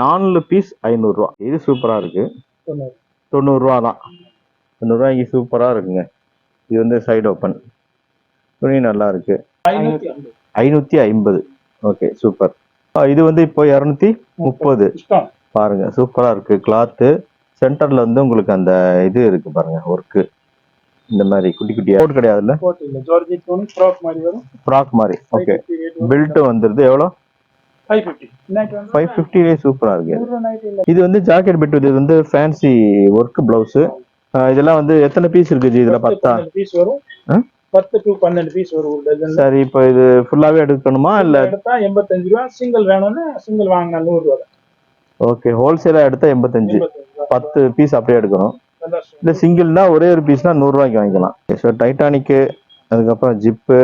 நாலு பீஸ் ஐநூறுரூவா இது சூப்பராக இருக்கு. தொண்ணூறு. தொண்ணூறுரூவா தான் தொண்ணூறுரூவாய்க்கு சூப்பராக இருக்குங்க. இது வந்து சைடு ஓப்பன் துணி நல்லா இருக்கு. ஐநூத்தி ஐம்பது. ஐநூற்றி ஐம்பது. ஓகே சூப்பர் இது வந்து இப்போ இரநூத்தி முப்பது. பாருங்க சூப்பரா இருக்கு. கிளாத்து சென்டர்ல வந்து உங்களுக்கு அந்த இது இருக்கு பாருங்க ஒர்க்கு இந்த மாதிரி குட்டி குட்டியா. கோட் கிடையாதுல்ல? ஃப்ராக் மாதிரி ஓகே பெல்ட் வந்துருது. எவ்வளோ? ஃபைவ் ஃபிஃப்டிலே சூப்பரா இருக்கு. இது வந்து ஜாக்கெட் பெட் இது வந்து ஃபேன்சி ஒர்க் பிளவுஸ் இதெல்லாம் வந்து எத்தனை பீஸ் இருக்கு ஜி இதுல பத்தா பீஸ் வரும்? பத்து டு பன்னெண்டு பீஸ் வரும் சரி இப்போ இது ஃபுல்லாவே எடுக்கணுமா இல்ல? எடுத்தா எண்பத்தஞ்சு ரூபா சிங்கிள் வேணும்னா சிங்கிள் வாங்கினா நூறு ரூபா. ஓகே ஹோல்சேலா எடுத்தா எண்பத்தஞ்சு. பத்து பீஸ் அப்படியே எடுக்கணும். இல்ல சிங்கிள்னா ஒரே ஒரு பீஸ்னா நூறுரூவாய்க்கு வாங்கிக்கலாம். ஸோ டைட்டானிக்கு அதுக்கப்புறம் ஜிப்பு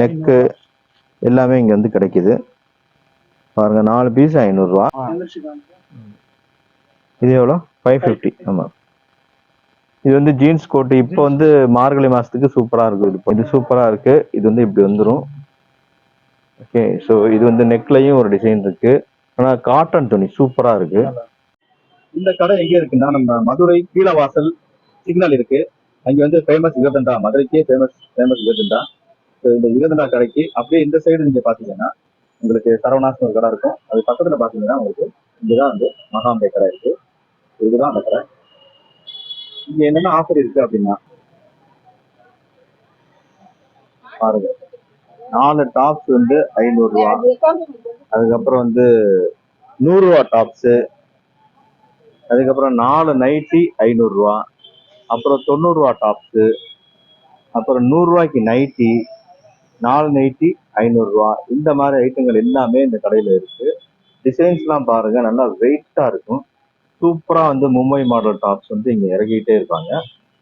நெக்கு எல்லாமே இங்க வந்து கிடைக்குது. பாருங்க நாலு பீஸ் ஐநூறுரூவா இது எவ்வளோ? ஃபைவ் ஃபிஃப்டி ஆமா. இது வந்து ஜீன்ஸ் கோட் இப்போ வந்து மார்கழி மாசத்துக்கு சூப்பரா இருக்கு இது இது சூப்பரா இருக்கு. இது வந்து இப்படி வந்துரும். ஓகே ஸோ இது வந்து நெக்லையும் ஒரு டிசைன் இருக்கு. ஆனா காட்டன் துணி சூப்பரா இருக்கு. இந்த கடை எங்க இருக்குன்னா நம்ம மதுரை கீழவாசல் சிக்னல் இருக்கு. அங்க வந்து ஃபேமஸ் யுகதண்டா மதுரைக்கே ஃபேமஸ் ஃபேமஸ் யுகதண்டா இந்த யுகதண்டா கடைக்கு அப்படியே இந்த சைடு நீங்க பாத்தீங்கன்னா உங்களுக்கு சரவணாஸ் ஒரு கடை இருக்கும். அது பக்கத்துல பாத்தீங்கன்னா உங்களுக்கு இதுதான் வந்து மகாம்பே கடை இருக்கு. இதுதான் அந்த கடை. இங்க என்னென்ன ஆஃபர் இருக்கு அப்படின்னா பாருங்க. நாலு டாப்ஸ் வந்து ஐநூறு ரூபா. அதுக்கப்புறம் வந்து நூறு ரூபா டாப்ஸ் அதுக்கப்புறம் நாலு நைட்டி ஐநூறு ரூபா. அப்புறம் தொண்ணூறு ரூபா டாப்ஸ் அப்புறம் நூறுரூவாய்க்கு நைட்டி நாலு நைட்டி ஐநூறுரூவா இந்த மாதிரி ஐட்டங்கள் எல்லாமே இந்த கடையில் இருக்கு. டிசைன்ஸ்லாம் பாருங்க நல்லா வெயிட்டா இருக்கும். சூப்பராக வந்து மும்பை மாடல் டாப்ஸ் வந்து இங்கே இறக்கிட்டே இருப்பாங்க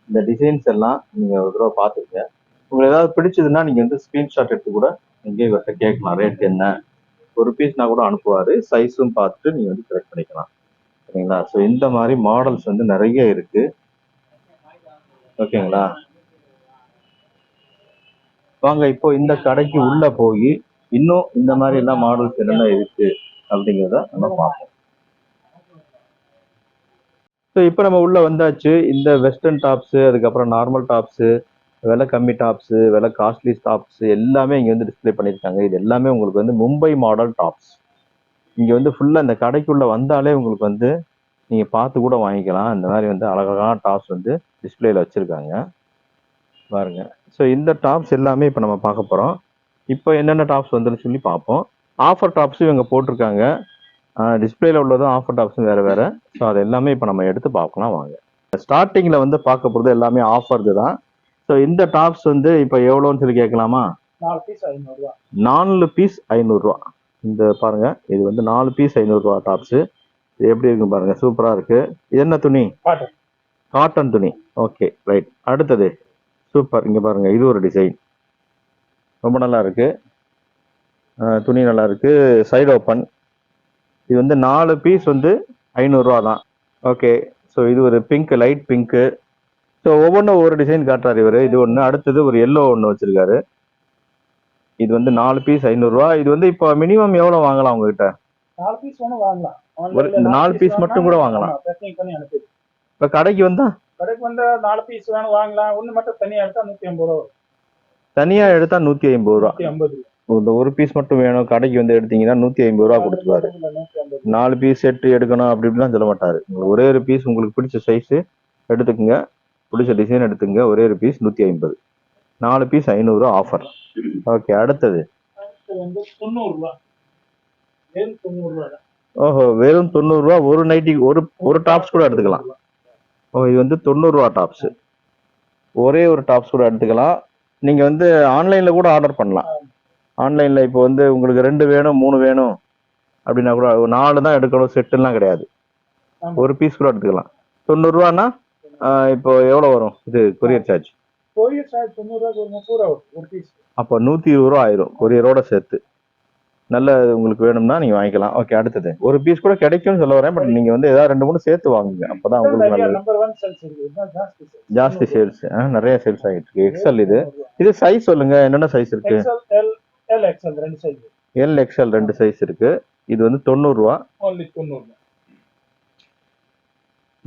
இந்த டிசைன்ஸ் எல்லாம் நீங்கள் ஒரு தடவை பார்த்துக்கங்க உங்களுக்கு ஏதாவது பிடிச்சதுன்னா நீங்கள் வந்து ஸ்கிரீன்ஷாட் எடுத்து கூட இங்கே இவர்கிட்ட கேட்கலாம். ரேட் என்ன? ஒரு பீஸ்னா கூட அனுப்புவார். சைஸும் பார்த்துட்டு நீங்கள் வந்து செலக்ட் பண்ணிக்கலாம். சரிங்களா? ஸோ இந்த மாதிரி மாடல்ஸ் வந்து நிறைய இருக்குது ஓகேங்களா? வாங்க இப்போ இந்த கடைக்கு உள்ள போய் இன்னும் இந்த மாதிரி எல்லாம் மாடல்ஸ் என்னென்ன இருக்கு அப்படிங்கிறத நம்ம பார்ப்போம். ஸோ இப்போ நம்ம உள்ள வந்தாச்சு. இந்த வெஸ்டர்ன் டாப்ஸு அதுக்கப்புறம் நார்மல் டாப்ஸு விலை கம்மி டாப்ஸு விலை காஸ்ட்லி டாப்ஸ் எல்லாமே இங்கே வந்து டிஸ்ப்ளே பண்ணியிருக்காங்க. இது எல்லாமே உங்களுக்கு வந்து மும்பை மாடல் டாப்ஸ் இங்கே வந்து ஃபுல்லாக இந்த கடைக்குள்ளே வந்தாலே உங்களுக்கு வந்து நீங்கள் பார்த்து கூட வாங்கிக்கலாம். இந்த மாதிரி வந்து அழகழகான டாப்ஸ் வந்து டிஸ்பிளேயில் வச்சுருக்காங்க. பாருங்க. ஸோ இந்த டாப்ஸ் எல்லாமே இப்போ நம்ம பார்க்க போகிறோம் இப்போ என்னென்ன டாப்ஸ் வந்துன்னு சொல்லி பார்ப்போம். ஆஃபர் டாப்ஸும் இவங்க போட்டிருக்காங்க. டிஸ்பிளேல உள்ளதும் ஆஃபர் டாப்ஸும் வேறு வேறு. ஸோ அது எல்லாமே இப்போ நம்ம எடுத்து பார்க்கலாம் வாங்க. ஸ்டார்டிங்கில் வந்து பார்க்க போகிறது எல்லாமே ஆஃபர்து தான். ஸோ இந்த டாப்ஸ் வந்து இப்போ எவ்வளோன்னு சொல்லி கேட்கலாமா? நாலு பீஸ் ஐநூறு ரூபா நாலு பீஸ் ஐநூறுரூவா இந்த பாருங்க இது வந்து நாலு பீஸ் ஐநூறுரூவா டாப்ஸு இது எப்படி இருக்கு பாருங்க சூப்பராக இருக்கு. இது என்ன துணி? காட்டன் காட்டன் துணி. ஓகே ரைட் அடுத்தது. சூப்பர். இங்க பாருங்க இது ஒரு டிசைன் ரொம்ப நல்லா இருக்கு. அஹ் துணி நல்லா இருக்கு. சைடு ஓப்பன் இது வந்து நாலு பீஸ் வந்து ஐநூறுரூவா தான். ஓகே ஸோ இது ஒரு பிங்க் லைட் பிங்க்கு ஸோ ஒவ்வொன்றும் ஒவ்வொரு டிசைன் காட்டுறாரு இவர். இது ஒன்று அடுத்தது ஒரு எல்லோ ஒன்று வச்சிருக்காரு. இது வந்து நாலு பீஸ் ஐநூறுரூவா இது வந்து இப்போ மினிமம் எவ்வளோ வாங்கலாம் உங்ககிட்ட? நாலு பீஸ் வேணும் வாங்கலாம். ஒரு இந்த நாலு piece மட்டும் கூட வாங்கலாம். இப்போ கடைக்கு வந்தா? கடைக்கு வந்து நாலு பீஸ் வேணும் வாங்கலாம். ஒண்ணு மட்டும் தனியா எடுத்தா நூத்தி ஐம்பது ரூபா வரும். தனியாக எடுத்தா நூற்றி ஐம்பது ரூபா. ஐம்பது. இந்த ஒரு பீஸ் மட்டும் வேணும் கடைக்கு வந்து எடுத்தீங்கன்னா நூற்றி ஐம்பது ரூபா கொடுத்துருவாரு. நாலு பீஸ் செட்டு எடுக்கணும் அப்படி இப்படிலாம் சொல்ல மாட்டாரு. ஒரே ஒரு பீஸ் உங்களுக்கு பிடிச்ச சைஸ் எடுத்துக்கங்க. பிடிச்ச டிசைன் எடுத்துங்க ஒரே ஒரு பீஸ் நூற்றி ஐம்பது. நாலு பீஸ் ஐநூறு ஆஃபர் ஓகே அடுத்தது. ஓஹோ வெறும் தொண்ணூறுரூவா ஒரு நைட்டி ஒரு ஒரு டாப்ஸ் கூட எடுத்துக்கலாம். இது வந்து தொண்ணூறுரூவா டாப்ஸ். ஒரே ஒரு டாப்ஸ் கூட எடுத்துக்கலாம். நீங்கள் வந்து ஆன்லைனில் கூட ஆர்டர் பண்ணலாம். ஆன்லைனில் இப்போ வந்து உங்களுக்கு ரெண்டு வேணும் மூணு வேணும் அப்படின்னா கூட நாலு தான் எடுக்கணும் செட்டுலாம் கிடையாது. ஒரு பீஸ் கூட எடுத்துக்கலாம். தொண்ணூறுரூவானா இப்போ எவ்வளோ வரும்? இது கொரியர் சார்ஜ் கொரியர் அப்போ நூற்றி இருபது ரூபா ஆயிரும் கொரியரோட சேர்த்து. நல்ல உங்களுக்கு வேணும்னா நீங்கள் வாங்கிக்கலாம். ஓகே அடுத்தது. ஒரு பீஸ் கூட கிடைக்கும்னு சொல்ல வரேன் பட் நீங்கள் வந்து ஏதாவது ரெண்டு மூணு சேர்த்து வாங்குங்க. அப்போ தான் உங்களுக்கு நல்லது. ஜாஸ்தி சேல்ஸ் நிறைய சேல்ஸ் ஆகிட்டு இருக்கு. எக்ஸல் இது. இது சைஸ் சொல்லுங்க. என்னென்ன சைஸ் இருக்கு? எல் எல் எக்ஸ்எல் ரெண்டு சைஸ் இருக்கு. இது வந்து தொண்ணூறுரூவா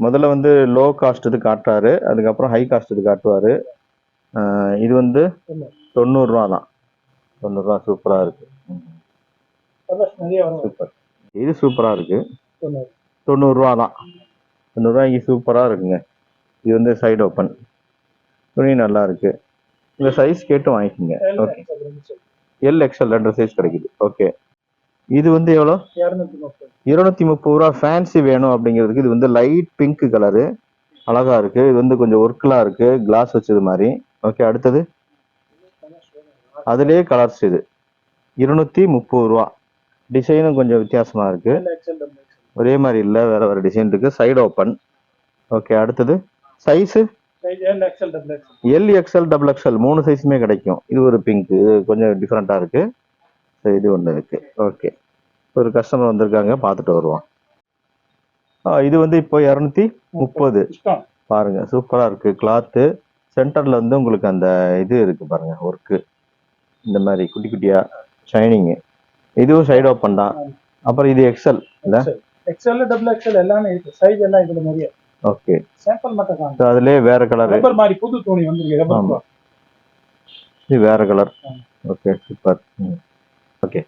முதல்ல வந்து லோ காஸ்ட் இது காட்டுறாரு. அதுக்கப்புறம் ஹை காஸ்ட் இது காட்டுவாரு. இது வந்து தொண்ணூறு. தொண்ணூறுரூவா தான். தொண்ணூறுரூவா சூப்பராக இருக்கு. கலர்ஸ் நிறைய வரும் சூப்பர். இது சூப்பராக இருக்கு. தொண்ணூறு. தொண்ணூறுரூவா தான். தொண்ணூறுரூவாய்க்கு சூப்பராக இருக்குங்க. இது வந்து சைடு ஓப்பன் துணி நல்லா இருக்கு. இந்த சைஸ் கேட்டு வாங்கிக்கோங்க. ஓகே எல் எக்ஸ்எல் ரெண்டு சைஸ் கிடைக்குது. ஓகே இது வந்து எவ்வளோ? இரநூத்தி முப்பது. ரூபா ஃபேன்சி வேணும் அப்படிங்கிறதுக்கு இது வந்து லைட் பிங்க் கலரு அழகா இருக்கு. இது வந்து கொஞ்சம் ஒர்க்லாம் இருக்கு. கிளாஸ் வச்சது மாதிரி. ஓகே அடுத்தது? அதுலயே கலர்ஸ் இது. இருநூத்தி முப்பது ரூபா. டிசைனும் கொஞ்சம் வித்தியாசமா இருக்கு. எக்ஸல் டபுள் எக்ஸல் ஒரே மாதிரி இல்ல வேற வேற டிசைன் இருக்கு. சைடு ஓப்பன் ஓகே அடுத்தது. Size L XL double XL மூணு சைஸுமே கிடைக்கும். இது ஒரு பிங்க் இது கொஞ்சம் டிஃப்ரெண்டா இருக்கு. So, இது ஒன்று இருக்கு. ஓகே ஒரு கஸ்டமர் வந்திருக்காங்க பார்த்துட்டு வருவோம். ஆ, இது வந்து இப்போ இரநூத்தி முப்பது. பாருங்க சூப்பரா இருக்கு. கிளாத்து சென்டர்ல வந்து உங்களுக்கு அந்த இது இருக்கு பாருங்க ஒர்க்கு இந்த மாதிரி குட்டி குட்டியா ஷைனிங் இதுவும் சைடு ஓப்பன் தான். அப்புறம் இது எக்ஸல் இல்ல? எக்ஸல் டபுள் எக்ஸல் எல்லாமே இருக்கு. சைஸ் எல்லாம் இதுல நிறைய. ஓகே சாம்பிள் மட்டும் காணும் அதுலயே வேற கலர் ரப்பர் மாதிரி புது துணி வந்திருக்கு. ரப்பர் இது வேற colour. Okay super okay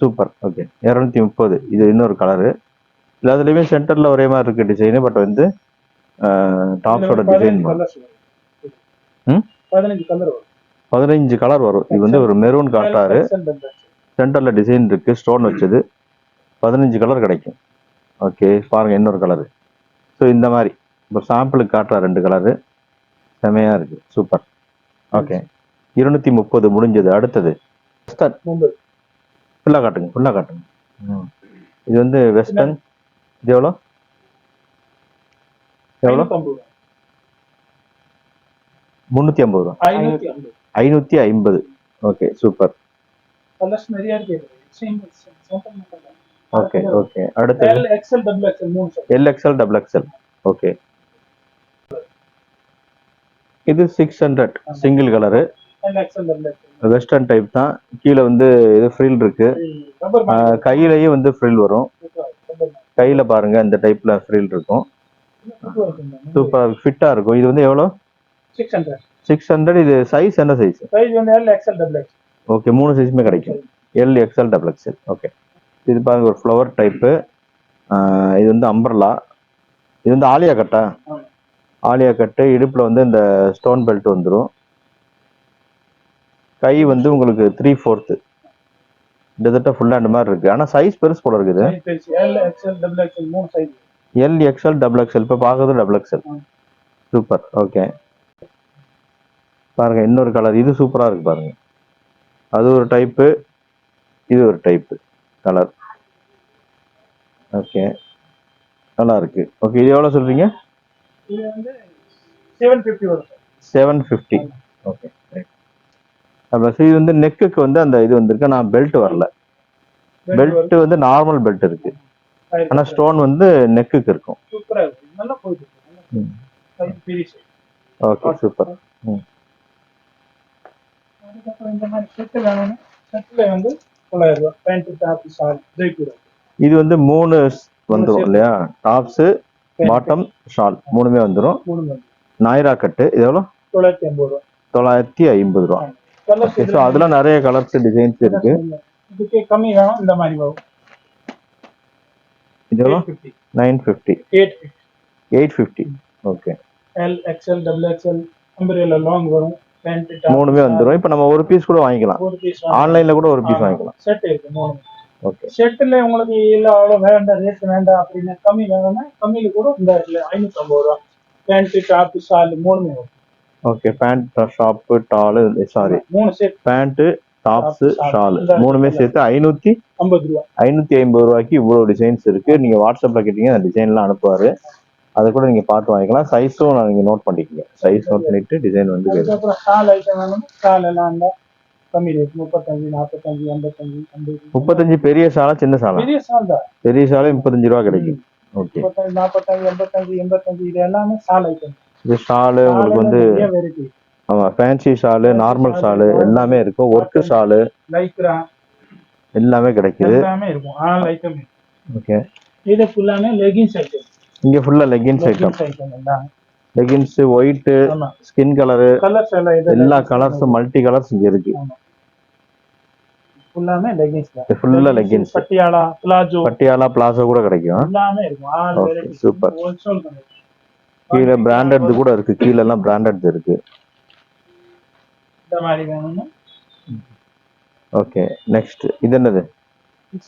super okay இரநூத்தி முப்பது. இது இன்னொரு கலரு இல்லை அதுலயுமே சென்டர்ல ஒரே மாதிரி இருக்கு டிசைனு பட் வந்து டாப்ஸோட டிசைன் ம்? பதினஞ்சு கலர் வரும். பதினஞ்சு கலர் வரும். இது வந்து ஒரு மெரூன் காட்டாரு சென்டர்ல டிசைன் இருக்கு ஸ்டோன் வச்சது. பதினஞ்சு கலர் கிடைக்கும். ஓகே பாருங்க இன்னொரு கலரு ஸோ இந்த மாதிரி. இப்போ சாம்பிளுக்கு காட்டுற ரெண்டு கலரு செமையா இருக்கு. சூப்பர் ஓகே இருநூத்தி முப்பது முடிஞ்சது. அடுத்தது வெஸ்டர்ன் ஃபுல்லாக காட்டுங்க ஃபுல்லாக காட்டுங்க. ம். இது வந்து வெஸ்டர்ன் இது எவ்வளோ? எவ்வளோ? முந்நூற்றி ஐம்பது ரூபா. ஐநூற்றி ஐம்பது ஓகே சூப்பர் கலர்ஸ் நிறைய இருக்கு. சேம் சாம்பிள் மட்டும் ஓகே ஓகே அடுத்தது? எல் எக்ஸல் டபுள் எக்ஸல் மூணு. L XL double XL okay இது six hundred single colour western type தான். கீழே வந்து இது ஃப்ரில் இருக்கு. கையிலயும் வந்து ஃப்ரில் வரும். கையில பாருங்க இந்த டைப்ல ஃப்ரில் இருக்கும். சூப்பர் ஃபிட்டா இருக்கும். இது வந்து எவ்வளோ? சிக்ஸ் ஹண்ட்ரட் சிக்ஸ் ஹண்ட்ரட் இது சைஸ் என்ன சைஸ் சைஸ் வந்து L XL double XL okay மூணு சைஸுமே கிடைக்கும். L XL double XL okay இது பாருங்க ஒரு ஃப்ளவர் டைப்பு இது வந்து அம்பர்லா இது வந்து ஆலியா கட்டா. ஆலியா கட்டு. இடுப்புல வந்து இந்த ஸ்டோன் பெல்ட் வந்துடும் கை வந்து உங்களுக்கு த்ரீ ஃபோர்த்து கிட்டத்தட்ட ஃபுல் ஹேண்ட் மாதிரி இருக்கு. ஆனா சைஸ் பெருசு போல இருக்குது. எல் எக்ஸ்எல் டபுள் எக்ஸ்எல் இப்போ பார்க்கறது டபுள் எக்ஸ்எல். சூப்பர் ஓகே பாருங்க இன்னொரு கலர் இது சூப்பரா இருக்கு பாருங்க. அது ஒரு டைப்பு இது ஒரு டைப்பு கலர் ஓகே நல்லா இருக்கு. ஓகே இது எவ்வளோ சொல்றீங்க? இது வந்து செவன் ஃபிஃப்டி ஓகே அப்புறம் இது வந்து நெக்குக்கு வந்து அந்த இது வந்திருக்கு. நான் பெல்ட் வரல. பெல்ட் வந்து நார்மல் பெல்ட் இருக்கு. ஆனா ஸ்டோன் வந்து நெக்குக்கு இருக்கும். சூப்பரா இருக்கு. நல்லா போயிட்டு இருக்கு. ம். சைஸ் பெரிய சைஸ் ஓகே சூப்பர் அதுக்கப்புறம் இந்த மாதிரி செட்டு வேணும்னா செட்டில் வந்து தொள்ளாயிரம் ரூபாய் பேண்ட் டாப் ஷால் ஜெய்ப்பூர் இது வந்து மூணு வந்துரும் இல்லையா? டாப்ஸ் பாட்டம் ஷால் மூணுமே வந்துரும். மூணு வந்து நாயரா கட்டு. இது எவ்வளோ? தொள்ளாயிரத்தி ஐம்பது ரூபா. தொள்ளாயிரத்தி ஐம்பது ரூபா ஸோ அதெல்லாம் நிறைய கலர்ஸ் டிசைன்ஸ் இருக்கு. இதுக்கு கம்மி வேணும் இந்த மாதிரி வரும். இது எவ்வளோ? Eight fifty nine fifty. Eight fifty eight fifty okay L XL double XL umbrella long வரும். மூணுமே வந்துரும். இப்போ நம்ம ஒரு பீஸ் கூட வாங்கிக்கலாம். ஆன்லைன்ல கூட ஒரு பீஸ் வாங்கிக்கலாம். செட் இருக்கு மூணு ஓகே ஷர்ட்டில் உங்களுக்கு இல்லை அவ்வளோ வேண்டாம் ரேட் வேண்டாம் அப்படின்னு கம்மி வேணும்னா கம்மியில் கூட இந்த இருக்குல்ல ஐநூற்றி ஐம்பது ரூபா. பேண்ட்டு டாப்பு ஷால் மூணுமே வரும். ஓகே பேண்ட் ஷாப்பு டாலு சாரி மூணு செட் பேண்ட்டு டாப்ஸ் ஷால் மூணுமே சேர்த்து ஐநூத்தி ஐம்பது ரூபா. ஐநூத்தி ஐம்பது ரூபாய்க்கு இவ்வளவு டிசைன்ஸ் இருக்கு. நீங்க வாட்ஸ்அப்ல கேட்டீங்க அந்த டிசைன்லாம் அனுப்புவாரு. அதை கூட நீங்க பார்த்து வாங்கிக்கலாம். சைஸும் நீங்க நோட் பண்ணிக்கோங்க சைஸ் நோட் பண்ணிட்டு டிசைன் வந்து கேட்கும். அதுக்கப்புறம் ஷால் ஐட்டம் வேணும். ஷால் எல்லாம் இருந்தா கம்மி ரேட் முப்பத்தஞ்சு நாற்பத்தஞ்சு பெரிய சாலா சின்ன சாலா? பெரிய ஷால் தான். பெரிய சாலை முப்பத்தஞ்சு ரூபா கிடைக்கும். ஓகே. முப்பத்தஞ்சு நாற்பத்தஞ்சு எண்பத்தஞ்சு எண்பத்தஞ்சு இது எல்லாமே ஷால் ஐட்டம் இது ஷாலு உங்களுக்கு வந்து ஆமா ஃபேன்சி ஷாலு நார்மல் ஷாலு எல்லாமே இருக்கும். ஒர்க்கு ஷாலு லைக்ரா எல்லாமே கிடைக்குது. எல்லாமே இருக்கும். ஆல் ஐட்டம் ஓகே இது ஃபுல்லாமே லெகின்ஸ் ஐட்டம் இங்க ஃபுல்லா லெகின்ஸ் ஐட்டம் லெகின்ஸ் லெகின்ஸ் ஆமா. ஸ்கின் கலரு கலர்ஸ் எல்லா கலர்ஸும் மல்டி கலர்ஸ் இங்க இருக்கு. ஃபுல்லாமே லெகின்ஸ் ஆ leggings. Patiala palazzo Patiala palazzo கூட கிடைக்கும். எல்லாமே இருக்கும். கிடைக்கும் கீழே பிராண்டட் கூட இருக்கு. கீழ எல்லாம் பிராண்டட் இருக்கு. இந்த மாதிரி வேணும்னா? ஓகே நெக்ஸ்ட் இது என்னது?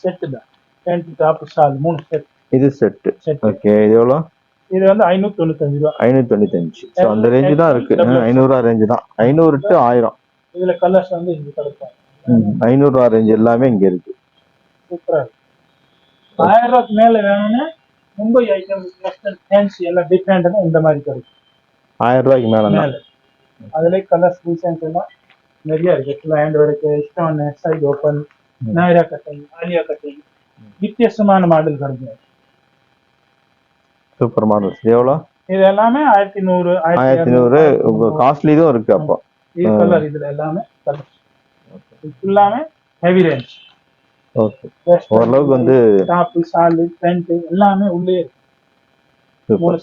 செட் தான். பேண்ட் டாப் ஷால் மூணு செட் இது செட் ஓகே இது எவ்வளோ? இது வந்து ஐநூத்தி தொண்ணூத்தஞ்சு ரூபா. ஐநூத்தி தொண்ணூத்தஞ்சு ஸோ அந்த ரேஞ்சு தான் இருக்கு. ஐநூறுரூவா ரேஞ்சு தான். ஐநூறு டு ஆயிரம். இதுல கலர்ஸ் வந்து இங்க கிடைக்கும் ஐநூறுரூவா ரேஞ்ச் எல்லாமே இங்க இருக்கு. சூப்பரா ஆயிரம் ரூபாய்க்கு மேல வேணும்னா மும்பை ஐட்டம் வெஸ்டர்ன் ஃபேன்சி எல்லாம் டிஃப்ரெண்டாக இந்த மாதிரி கிடைக்கும். ஆயிரம் ரூபாய்க்கு மேல மேல. அதுல கலர்ஸ் டிசைன்ஸ் எல்லாம் நிறைய இருக்கு. Hand work stone side open Naira cutting Alia cutting வித்தியாசமான மாடல் கிடைக்கும். சூப்பர் மாடல்ஸ் எவ்வளோ? இது எல்லாமே ஆயிரத்தி நூறு ஆயிரத்தி நூறு. காஸ்ட்லி இதுவும் இருக்கு அப்போ. கலர் இதுல எல்லாமே கலர் ஃபுல்லாமே ஹெவி ரேஞ்ச் ஓகே. ஓரளவுக்கு வந்து டாப்பு ஷாலு பேண்ட் எல்லாமே உள்ளே இருக்கு. மூணு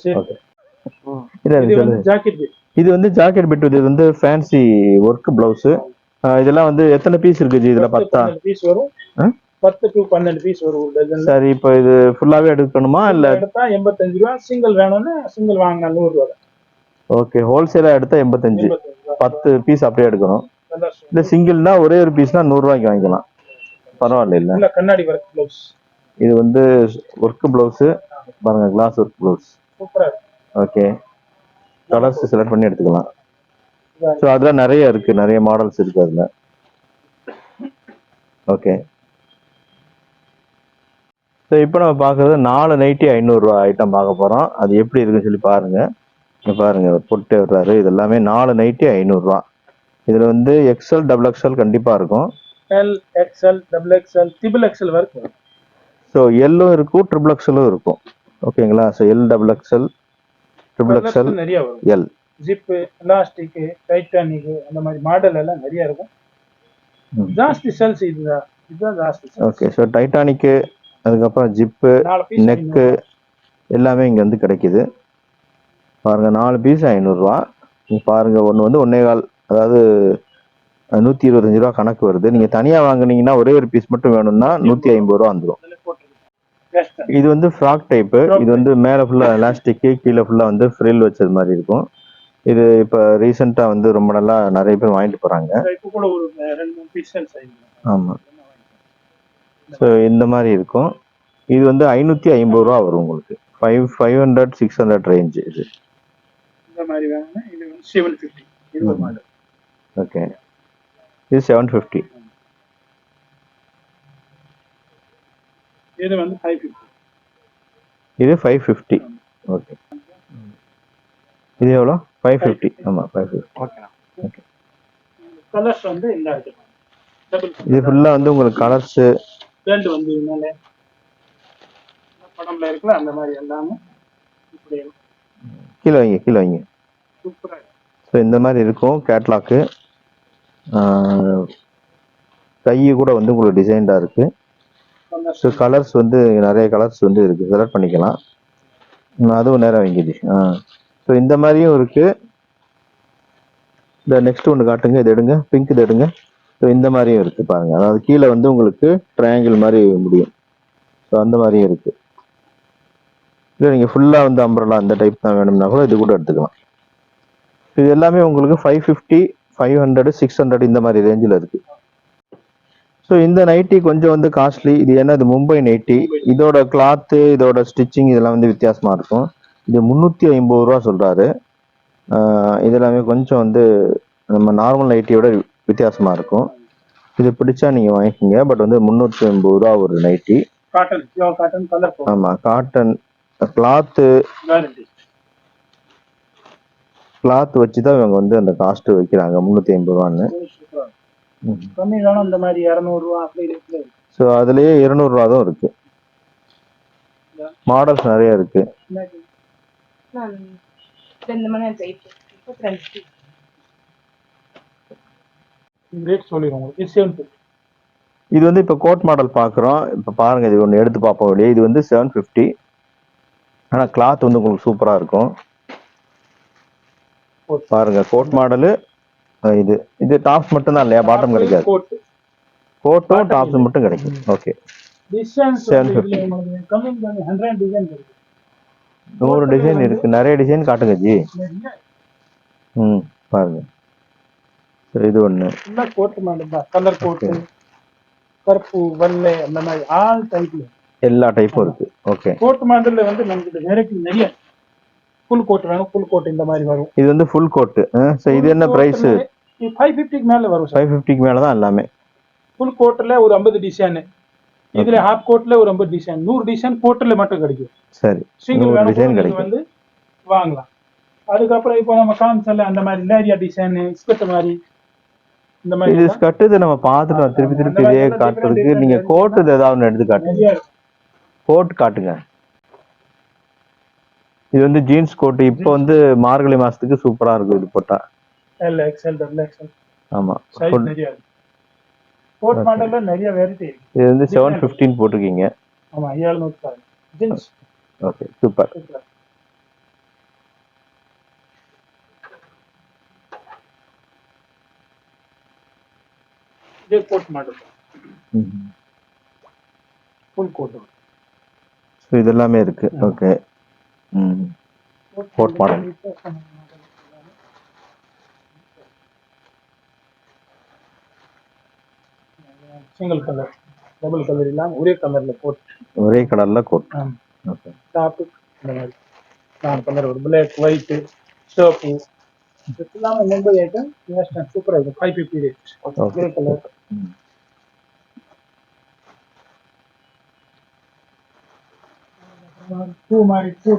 இல்ல இது வந்து ஜாக்கெட் இது வந்து ஜாக்கெட் பிட் இது வந்து ஃபேன்சி ஒர்க் பிளவுஸ் இதெல்லாம் வந்து எத்தனை பீஸ் இருக்கு ஜி? இதுல பத்தா பீஸ் வரும். ஆ? பத்து டு பன்னெண்டு பீஸ் ஒரு சரி இப்போ இது ஃபுல்லாவே எடுக்கணுமா இல்ல எடுத்தா எண்பத்தஞ்சு ரூபா. சிங்கிள் வேணும்னா சிங்கிள் வாங்கினா நூறு ரூபா. ஓகே ஹோல்சேலா எடுத்தா எண்பத்தஞ்சு. பத்து பீஸ் அப்படியே எடுக்கணும். இல்ல சிங்கிள்னா ஒரே ஒரு பீஸ்னா நூறு ரூபாய்க்கு வாங்கிக்கலாம். பரவாயில்ல இல்ல. கண்ணாடி ஒர்க் ப்ளவுஸ் இது வந்து ஒர்க் பிளவுஸ் பாருங்க கிளாஸ் ஒர்க் பிளவுஸ் சூப்பரா ஓகே கலர்ஸ் செலக்ட் பண்ணி எடுத்துக்கலாம். ஸோ அதில் நிறைய இருக்கு. நிறைய மாடல்ஸ் இருக்கு அதுல. ஓகே ஸோ இப்போ நம்ம பார்க்குறது நாலு நைட்டி ஐநூறுரூவா ஐட்டம் பார்க்க போகிறோம் அது எப்படி இருக்குன்னு சொல்லி பாருங்க. இங்க பாருங்க அவர் போட்டு வர்றாரு. இது எல்லாமே நாலு நைட்டி ஐநூறுரூவா இதில் வந்து எக்ஸல் டபுள் எக்ஸல் கண்டிப்பாக இருக்கும். L XL double XL triple XL வரைக்கும். ஸோ எல்லும் இருக்கும். ட்ரிபிள் எக்ஸலும் இருக்கும் ஓகேங்களா so L double XL triple XL நிறைய வரும். எல் ஜிப்பு எலாஸ்டிக் டைட்டானிக் அந்த மாதிரி மாடல் எல்லாம் நிறைய இருக்கும். ஜாஸ்தி சேல்ஸ் இதுதான். இதுதான் ஜாஸ்தி. ஓகே ஸோ டைட்டானிக்கு அதுக்கப்புறம் ஜிப்பு நெக்கு எல்லாமே இங்கே வந்து கிடைக்குது. பாருங்க நாலு பீஸ் ஐநூறுரூவா நீங்கள் பாருங்க ஒன்று வந்து ஒன்னே கால் அதாவது நூற்றி இருபத்தஞ்சு ரூபா கணக்கு வருது. நீங்கள் தனியாக வாங்குனீங்கன்னா ஒரே ஒரு பீஸ் மட்டும் வேணும்னா நூற்றி ஐம்பது ரூபா வந்துடும் இது வந்து ஃப்ராக் டைப்பு இது வந்து மேலே ஃபுல்லாக எலாஸ்டிக்கு கீழே ஃபுல்லாக வந்து ஃப்ரில் வச்சது மாதிரி இருக்கும். இது இப்போ ரீசெண்டாக வந்து ரொம்ப நல்லா நிறைய பேர் வாங்கிட்டு போகிறாங்க ஆமாம் ஸோ இந்த மாதிரி இருக்கும். இது வந்து ஐநூற்றி ஐம்பது ரூபா வரும் உங்களுக்கு. Five five hundred six hundred range இது. இந்த மாதிரி வேணும்னா இது வந்து செவன் ஃபிஃப்டி ஒரு மாடல் ஓகே இது செவன் ஃபிஃப்டி இது வந்து ஃபைவ் ஃபிஃப்டி இது ஃபைவ் ஃபிஃப்டி ஓகே இது எவ்வளோ? ஃபைவ் ஃபிஃப்டி ஆமாம் ஃபைவ் ஃபிஃப்டி ஓகே கலர்ஸ் வந்து இந்த இது ஃபுல்லாக வந்து உங்களுக்கு கலர்ஸு ரெண்டு வந்து மேலே படம்ல இருக்குல்ல அந்த மாதிரி எல்லாமே இப்படி கீழே வைங்க கீழே வைங்க. சூப்பரா இருக்கு. ஸோ இந்த மாதிரி இருக்கும் கேட்லாக்கு கை கூட வந்து உங்களுக்கு டிசைன்டாக இருக்குது ஸோ கலர்ஸ் வந்து நிறைய கலர்ஸ் வந்து இருக்குது செலக்ட் பண்ணிக்கலாம். அதுவும் நேரம் வைங்கிது ஆ. ஸோ இந்த மாதிரியும் இருக்குது இந்த நெக்ஸ்ட் ஒன்று காட்டுங்க இது எடுங்க. பிங்க் இது எடுங்க. ஸோ இந்த மாதிரியும் இருக்குது பாருங்க. அதாவது கீழே வந்து உங்களுக்கு ட்ரையாங்கிள் மாதிரி முடியும். ஸோ அந்த மாதிரியும் இருக்குது இல்லை நீங்கள் ஃபுல்லாக வந்து அம்பரலா அந்த டைப் தான் வேணும்னா கூட இது கூட எடுத்துக்கலாம். இது எல்லாமே உங்களுக்கு five fifty five hundred six hundred இந்த மாதிரி ரேஞ்சில் இருக்குது ஸோ இந்த நைட்டி கொஞ்சம் வந்து காஸ்ட்லி இது என்ன இது மும்பை நைட்டி இதோட கிளாத்து இதோட ஸ்டிச்சிங் இதெல்லாம் வந்து வித்தியாசமா இருக்கும். இது முந்நூற்றி ஐம்பது ரூபா சொல்றாரு. இதெல்லாமே கொஞ்சம் வந்து நம்ம நார்மல் நைட்டியோட வித்தியாசமா இருக்கும். இது பிடிச்சா நீங்க வாங்கிக்கோங்க. பட் வந்து முந்நூற்றி ஐம்பது ரூபா ஒரு நைட்டி. காட்டன் காட்டன் கலர் போகும். ஆமா காட்டன் கிளாத்து கிளாத் வச்சு தான் இவங்க வந்து அந்த காஸ்ட் வைக்கிறாங்க முந்நூற்றி ஐம்பது ரூபான்னு. இந்த மாதிரி இரநூறுவா ஸோ அதுலயே இருநூறுவா தான் இருக்கு. மாடல்ஸ் நிறைய இருக்கு நான் ரெண்டு மணி நேரம் போயிட்டு முப்பத்தி ரெண்டு ரேட் உங்களுக்கு இது செவன் ஃபிஃப்டி இது வந்து இப்போ கோட் மாடல் பார்க்குறோம் இப்போ பாருங்க இது ஒன்று எடுத்து பார்ப்போம் வெளியே. இது வந்து செவன் ஃபிஃப்டி ஆனால் கிளாத் வந்து உங்களுக்கு சூப்பராக இருக்கும். பாருங்க கோட் மாடலு இது. இது டாப்ஸ் மட்டும் தான் இல்லையா? பாட்டம் கிடைக்காது. கோட் கோட்டும் டாப்ஸ். மட்டும் கிடைக்கும். Okay designs 750. கம்மி பண்ணி ஹண்ட்ரட் டிசைன் இருக்கு. நூறு டிசைன் இருக்கு. நிறைய டிசைன் காட்டுங்க ஜி. ம் பாருங்க. இது ஒன்று ஃபுல்லாக கோட் மாடல் தான் கலர் கோட்டு. கருப்பு வெள்ளை அந்த மாதிரி ஆல் டைப்ல எல்லா டைப்பும் இருக்கு. ஓகே கோட் மாடல்ல வந்து நமக்கு வெரைட்டி நிறைய. ஃபுல் கோட் வேணும் ஃபுல் கோட் இந்த மாதிரி வரும். இது வந்து ஃபுல் கோட்டு ஸோ இது என்ன ப்ரைஸு ஃபைவ் ஃபிஃப்டிக்கு மேல வரும் சார் ஃபைவ் ஃபிஃப்டிக்கு மேலே தான் எல்லாமே. ஃபுல் கோட்ல ஒரு ஐம்பது டிசைன் இதுல ஹாஃப் கோட்ல ஒரு ஐம்பது டிசைன் நூறு டிசைன் கோட்ல மட்டும் கிடைக்கும். சரி. சிங்கிள் நீங்க கிடைக்கும். வந்து வாங்கலாம். அதுக்கப்புறம் இப்போ நம்ம காமிச்சல அந்த மாதிரி லேரியா டிசைன் ஸ்கர்ட் மாதிரி இந்த மாதிரி இது இதை நம்ம பார்த்துட்டோம் திருப்பி திருப்பி இதே காட்டுறதுக்கு நீங்க different கோட் இது ஏதாவது ஒன்று எடுத்து காட்டுங்க. கோட் காட்டுங்க. இது வந்து ஜீன்ஸ் கோட் இப்போ வந்து மார்கழி மாசத்துக்கு சூப்பரா இருக்கும் இது போட்டா. எல் எக்ஸ்எல் டபுள் எக்ஸ்எல் ஆமா. கோட் மாடல்ல நிறைய வெரைட்டி இது வந்து செவன் ஃபிஃப்டீன் போட்டிருக்கீங்க. ஆமா ஏழ்நூறு பாருங்க. ஜீன்ஸ் ஓகே சூப்பர் இதே coat model full coat so இது எல்லாமே இருக்கு. ஓகே ம் Coat model. Single colour double colour இல்லாம ஒரே கலர்ல போட் ஒரே கலர்ல கோட் ஓகே டாப்பு இந்த மாதிரி. நாலு கலர் வரும் பிளாக் ஒயிட்டு சிவப்பு இதெல்லாம் Mumbai item super item five fifty rate colour. Two மாதிரி டூ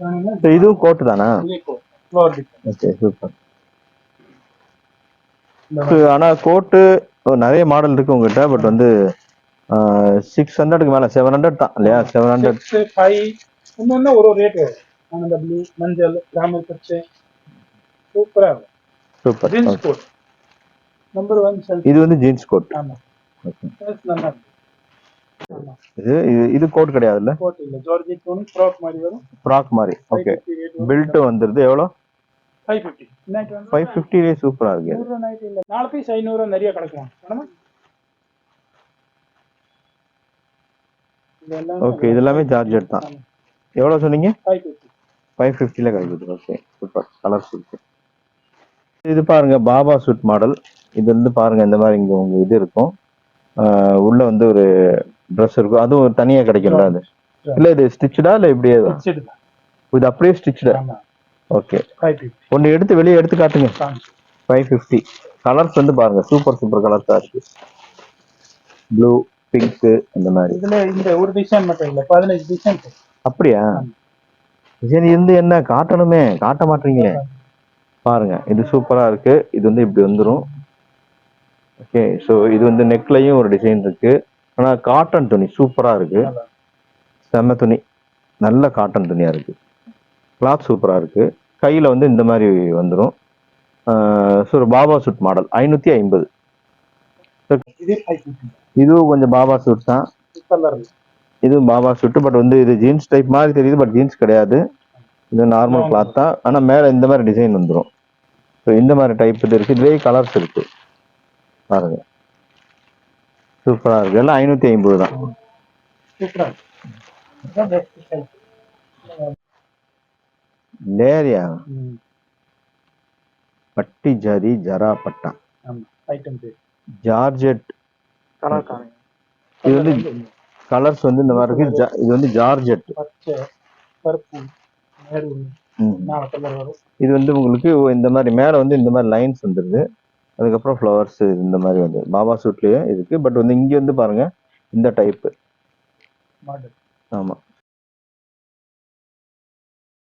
வேணும்னா இதுவும் கோட் தானா ஓகே சூப்பர் இந்த ஸோ ஆனால் கோட்டு நிறைய மாடல் இருக்கு உங்ககிட்ட பட் வந்து சிக்ஸ் ஹண்ட்ரடுக்கு மேலே செவன் ஹண்ட்ரட் தான் இல்லையா? செவன் ஹண்ட்ரட் ஃபைவ் இன்னொன்று ஒரு ஒரு ரேட் வரும்? ஆனந்த ப்ளூ மஞ்சள் ராமர் பச்சை. சூப்பராக இருக்கும் super jeans coat number one sale இது வந்து ஜீன்ஸ் கோட் சேல்ஸ் நல்லா இது இது கோட் கிடையாதுல்ல? கோட் இல்லை. ஜார்ஜி டோன் ஃப்ராக் மாதிரி வரும். ஃப்ராக் மாதிரி. ஓகே பெல்ட் வந்துருது. எவ்வளோ? ஃபைவ் ஃபிஃப்டி ஃபைவ் ஃபிஃப்டிலே சூப்பராக இருக்கு. நூறு நைட் இல்லை. நாலு பீஸ் ஐநூறு நிறைய கிடைக்கும். வேணுமா? ஓகே இது எல்லாமே ஜார்ஜெட் தான். எவ்வளோ சொன்னீங்க? ஃபைவ் ஃபிஃப்டி ஃபைவ் ஃபிஃப்டியில் கிடைக்குது. ஓகே சூப்பர் கலர் இருக்கு. இது பாருங்க பாபா சூட் மாடல். இது வந்து பாருங்க இந்த மாதிரி இங்கே உங்க இது இருக்கும். உள்ள வந்து ஒரு ட்ரெஸ் இருக்கும். அதுவும் தனியாக கிடைக்கும்ல அது? இல்லை இது ஸ்டிச்சடா இல்லை இப்படியே இது அப்படியே ஸ்டிச்சடா ஓகே ஒன்று எடுத்து வெளியே எடுத்து காட்டுங்க. ஃபைவ் ஃபிஃப்டி கலர்ஸ் வந்து பாருங்க சூப்பர் சூப்பர் கலர்ஸாக இருக்கு. ப்ளூ பிங்க்கு இந்த மாதிரி. இதுல இந்த ஒரு டிசைன் மட்டும் இல்லை பதினஞ்சு டிசைன் அப்படியா? சரி இருந்து என்ன? காட்டணுமே. காட்ட மாட்டீங்களே. பாருங்க இது சூப்பரா இருக்கு. இது வந்து இப்படி வந்துரும். ஓகே ஸோ இது வந்து நெக்லையும் ஒரு டிசைன் இருக்கு. ஆனா காட்டன் துணி சூப்பரா இருக்கு. நல்லா. செம்ம துணி நல்ல காட்டன் துணியா இருக்கு. கிளாத் சூப்பரா இருக்கு. கையில வந்து இந்த மாதிரி வந்துரும். ஸோ ஒரு பாபா சூட் மாடல் ஐநூத்தி ஐம்பது. இதுவும் கொஞ்சம் பாபா சூட் தான். இதுவும் பாபா சூட் பட் வந்து இது ஜீன்ஸ் டைப் மாதிரி தெரியுது பட் ஜீன்ஸ் கிடையாது. இது நார்மல் கிளாத் தான். ஆனா மேல இந்த மாதிரி டிசைன் வந்துரும். ஸோ இந்த மாதிரி டைப் இது இருக்கு. இதுலேயே கலர்ஸ் இருக்கு. பாருங்க. சூப்பரா இருக்கு. எல்லாம் ஐநூத்தி ஐம்பது தான். லேரியா பட்டி ஜரி ஜரா பட்டா. ஜார்ஜெட். இது வந்து கலர்ஸ் வந்து இந்த மாதிரி இருக்கு. இது வந்து ஜார்ஜெட். இது வந்து உங்களுக்கு இந்த மாதிரி மேல வந்து இந்த மாதிரி லைன்ஸ் வந்துருது. அதுக்கப்புறம் ஃப்ளவர்ஸ் இந்த மாதிரி வந்து. பாபா சூட்லயே இருக்கு. பட் வந்து இங்க வந்து பாருங்க இந்த டைப் ஆமா.